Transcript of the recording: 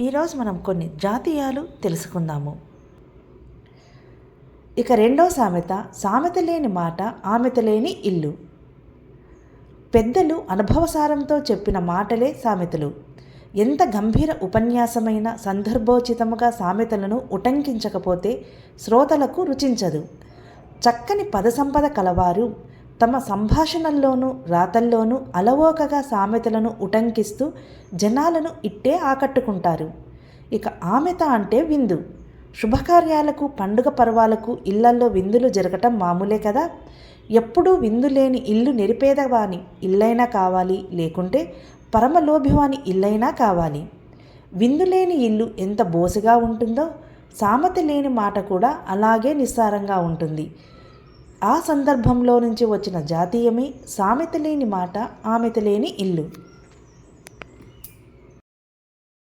ఈరోజు మనం కొన్ని జాతీయాలు తెలుసుకుందాము. ఇక రెండో సామెత సామెత లేని మాట ఆమెత లేని ఇల్లు. పెద్దలు అనుభవసారంతో చెప్పిన మాటలే సామెతలు. ఎంత గంభీర ఉపన్యాసమైన సందర్భోచితముగా సామెతలను ఉటంకించకపోతే శ్రోతలకు రుచించదు. చక్కని పద సంపద కలవారు తమ సంభాషణల్లోనూ రాతల్లోనూ అలవోకగా సామెతలను ఉటంకిస్తూ జనాలను ఇట్టే ఆకట్టుకుంటారు. ఇక ఆమెత అంటే విందు. శుభకార్యాలకు పండుగ పర్వాలకు ఇళ్ళల్లో విందులు జరగటం మామూలే కదా? ఎప్పుడూ విందు లేని ఇల్లు నిరుపేదవాని ఇల్లైనా కావాలి లేకుంటే పరమలోభివాని ఇల్లైనా కావాలి. విందు లేని ఇల్లు ఎంత బోసుగా ఉంటుందో సామెత లేని మాట కూడా అలాగే నిస్సారంగా ఉంటుంది. ఆ సందర్భంలో నుంచి వచ్చిన జాతీయమే సామెత లేని మాట ఆమెత లేని ఇల్లు.